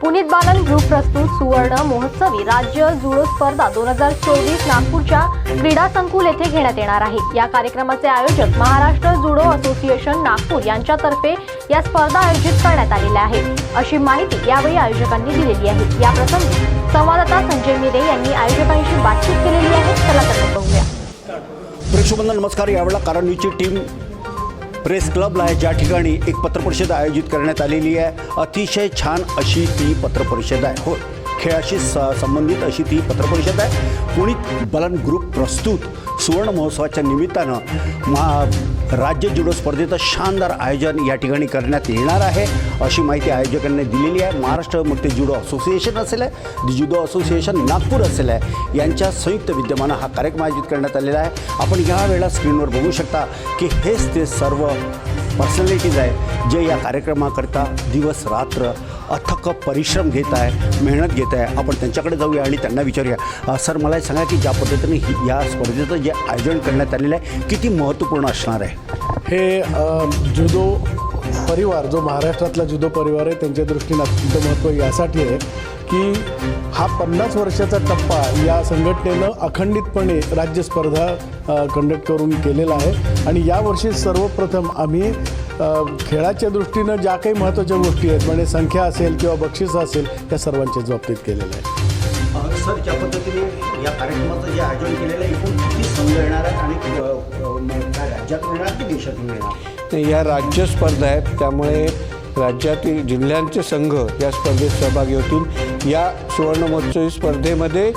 Puneet Balan group प्रस्तुत सुवर्ण महोत्सवी राज्य जुडो स्पर्धा दोन हजार चोवीस नागपूरच्या क्रीडा संकुल येथे घेण्यात येणार आहे. या कार्यक्रमाचे आयोजक महाराष्ट्र जुडो असोसिएशन नागपूर यांच्यातर्फे या स्पर्धा आयोजित करण्यात आलेल्या आहेत. अशी माहिती यावेळी आयोजकांनी दिलेली आहे. या प्रसंगी संवाददाता संजय मिरे यांनी आयोजकांशी बातचीत केलेली आहे. चला तर बघूया. प्रेक्षकांना नमस्कार. यावेळेला कारणीची टीम प्रेस क्लबला आहे. ज्या ठिकाणी एक पत्रपरिषद आयोजित करण्यात आलेली आहे. अतिशय छान अशी ती पत्रपरिषद आहे. हो खेळाशी स संबंधित अशी ती पत्रपरिषद आहे. पुणित बलन ग्रुप प्रस्तुत सुवर्ण महोत्सवाच्या निमित्तानं मा राज्य जुडो स्पर्धेचं शानदार आयोजन या ठिकाणी करण्यात येणार आहे. अशी माहिती आयोजकांनी दिलेली आहे. महाराष्ट्र मुक्ती जुडो असोसिएशन असेल आहे जुडो असोसिएशन नागपूर असेल आहे यांच्या संयुक्त विद्यमानं हा कार्यक्रम आयोजित करण्यात आलेला आहे. आपण या वेळेला स्क्रीनवर बघू शकता की हेच ते सर्व पर्सनॅलिटीज आहे जे या कार्यक्रमाकरता दिवस रात्र अथक परिश्रम घेत आहे मेहनत घेत आहे. आपण त्यांच्याकडे जाऊया आणि त्यांना विचारूया. सर मला हे सांगा की ज्या पद्धतीने ही या स्पर्धेचं जे आयोजन करण्यात आलेलं आहे किती महत्त्वपूर्ण असणार आहे? हे जुदो परिवार जो महाराष्ट्रातला जुदो परिवार आहे त्यांच्या दृष्टीने अत्यंत महत्त्व यासाठी आहे की हा पन्नास वर्षाचा टप्पा या संघटनेनं अखंडितपणे राज्य स्पर्धा कंडक्ट करून केलेला आहे. आणि यावर्षी सर्वप्रथम आम्ही खेळाच्या दृष्टीनं ज्या काही महत्त्वाच्या गोष्टी आहेत म्हणजे संख्या असेल किंवा बक्षीस असेल या सर्वांच्याच बाबतीत केलेलं आहे अ, सर ज्या पद्धतीने या कार्यक्रमाचं जे आयोजन केलेलं आहे एकूण किती संघ येणार आहेत आणि की देशातून येणार? नाही, या राज्य स्पर्धा आहेत त्यामुळे राज्यातील जिल्ह्यांचे संघ या स्पर्धेत सहभागी होतील. या सुवर्ण महोत्सवी स्पर्धेमध्ये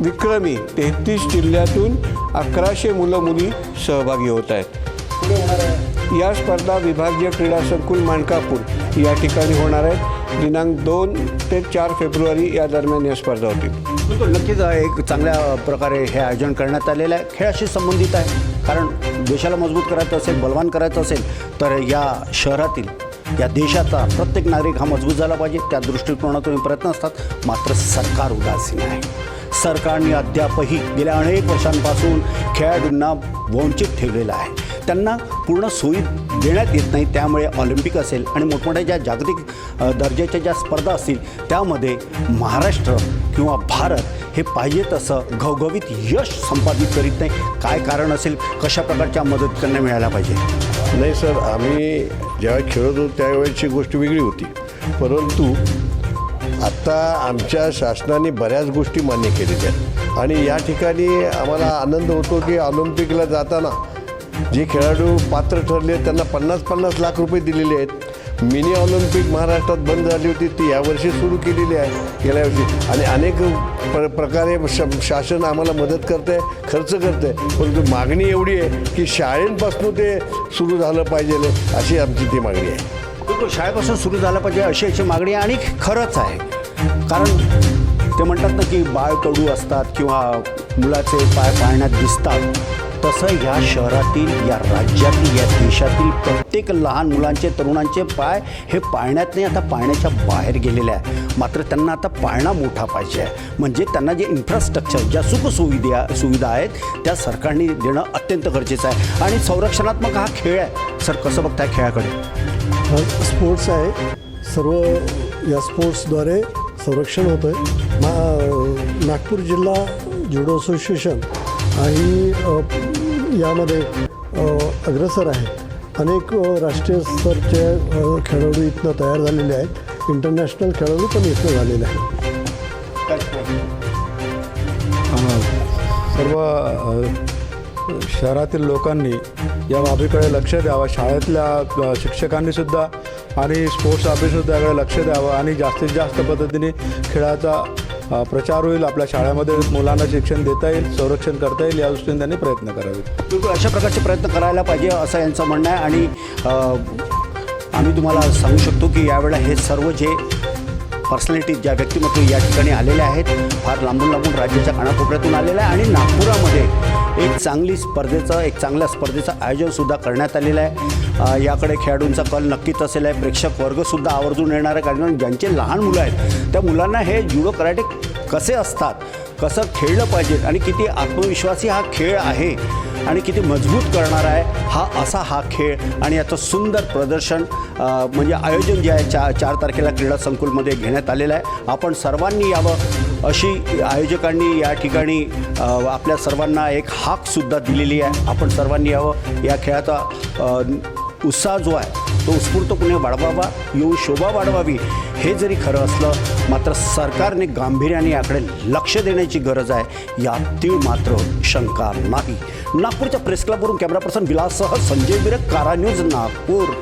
विक्रमी तेहतीस जिल्ह्यातून अकराशे मुलं मुली सहभागी होत आहेत. पुढे होणार आहे. या स्पर्धा विभागीय क्रीडा संकुल मानकापूर या ठिकाणी होणार आहेत. दिनांक दोन ते चार फेब्रुवारी या दरम्यान या स्पर्धा होतील. नक्कीच एक चांगल्या प्रकारे हे आयोजन करण्यात आलेलं आहे. खेळाशी संबंधित आहे. कारण देशाला मजबूत करायचं असेल बलवान करायचं असेल तर या शहरातील या देशाचा प्रत्येक नागरिक हा मजबूत झाला पाहिजे. त्या दृष्टिकोनातून प्रयत्न असतात. मात्र सरकार उदासीन आहे. सरकारने अद्यापही गेल्या अनेक वर्षांपासून खेळाडूंना वंचित ठेवलेलं आहे. त्यांना पूर्ण सोयी देण्यात येत नाही त्यामुळे ऑलिम्पिक असेल आणि मोठमोठ्या ज्या जागतिक दर्जाच्या ज्या स्पर्धा असतील त्यामध्ये महाराष्ट्र किंवा भारत हे पाहिजे तसं घवघवीत यश संपादित करीत नाही. काय कारण असेल कशा प्रकारच्या मदत त्यांना मिळायला पाहिजे? नाही सर आम्ही ज्यावेळी खेळत होतो त्यावेळेची गोष्ट वेगळी होती. परंतु आत्ता आमच्या शासनाने बऱ्याच गोष्टी मान्य केलेल्या आहेत. आणि या ठिकाणी आम्हाला आनंद होतो की ऑलिम्पिकला जाताना जे खेळाडू पात्र ठरले आहेत, त्यांना पन्नास पन्नास लाख रुपये दिलेले आहेत. मिनी ऑलिम्पिक महाराष्ट्रात बंद झाली होती ती यावर्षी सुरू केलेली आहे गेल्या वर्षी. आणि अनेक प्र प्रकारे श शासन आम्हाला मदत करते आहे खर्च करते आहे परंतु मागणी एवढी आहे की शाळेंपासून ते सुरू झालं पाहिजे अशी आमची ती मागणी आहे. बिलकुल शाळेपासून सुरू झालं पाहिजे अशी अशी मागणी आणि खरंच आहे. कारण ते म्हणतात ना की बाळ कडू असतात किंवा मुलाचे पाय पाळण्यात दिसतात. तसं या शहरातील या राज्यातील या देशातील प्रत्येक लहान मुलांचे तरुणांचे पाय हे पाळण्यात नाही आता पाळण्याच्या बाहेर गेलेले आहे. मात्र त्यांना आता पाळणा मोठा पाहिजे आहे. म्हणजे त्यांना जे इन्फ्रास्ट्रक्चर ज्या सुखसुविधा सुविधा आहेत त्या सरकारने देणं अत्यंत गरजेचं आहे. आणि संरक्षणात्मक हा खेळ आहे. सर कसं बघताय खेळाकडे? स्पोर्ट्स आहे. सर्व या स्पोर्ट्सद्वारे संरक्षण होतं आहे मा नागपूर जिल्हा जुडो असोसिएशन आणि यामध्ये अग्रसर आहे अनेक राष्ट्रीय स्तरचे खेळाडू इथनं तयार झालेले आहेत. इंटरनॅशनल खेळाडू पण इथनं झालेले आहेत. सर्व शहरातील लोकांनी या बाबीकडे लक्ष द्यावं. शाळेतल्या शिक्षकांनीसुद्धा शिक्षकांनी सुद्धा आणि स्पोर्ट्स ऑफिससुद्धा याकडे लक्ष द्यावं आणि जास्तीत जास्त पद्धतीने खेळाचा प्रचार होईल आपल्या शाळेमध्ये मुलांना शिक्षण देता येईल संरक्षण करता येईल या दृष्टीने त्यांनी प्रयत्न करावे बिलकुल अशा प्रकारचे प्रयत्न करायला पाहिजे असं यांचं म्हणणं आहे आणि आम्ही तुम्हाला सांगू शकतो की यावेळेला हे सर्व जे पर्सनॅलिटी ज्या व्यक्तिमत्व या ठिकाणी आलेले आहेत फार लांबून लांबून राज्याच्या कानाकोपऱ्यातून आलेलं आहे आणि नागपुरामध्ये एक चांगली स्पर्धेचं एक चांगल्या स्पर्धेचं आयोजनसुद्धा करण्यात आलेलं आहे. याकडे खेळाडूंचा कल नक्कीच असेल आहे. प्रेक्षक वर्गसुद्धा आवर्जून येणार आहे कारण ज्यांचे लहान मुलं आहेत त्या मुलांना हे जुडो कराटे कसे असतात कसं खेळलं पाहिजे आणि किती आत्मविश्वासी हा खेळ आहे आणि किती मजबूत करणार आहे हा असा हा खेळ आणि याचं सुंदर प्रदर्शन म्हणजे आयोजन जे आहे चा चार तारखेला क्रीडा संकुलमध्ये घेण्यात आलेलं आहे. आपण सर्वांनी यावं अशी आयोजकांनी या ठिकाणी आपल्या सर्वांना एक हाकसुद्धा दिलेली आहे. आपण सर्वांनी यावं या खेळाचा उत्साह जो आहे तो उत्स्फूर्तपणे वाढवावा येऊन शोभा वाढवावी हे जरी खरं असलं मात्र सरकारने गांभीर्याने याकडे लक्ष देण्याची गरज आहे यातील मात्र शंका नाही. नागपूरच्या प्रेस क्लबवरून कॅमेरा पर्सन विलाससह संजय विरक कारा न्यूज नागपूर.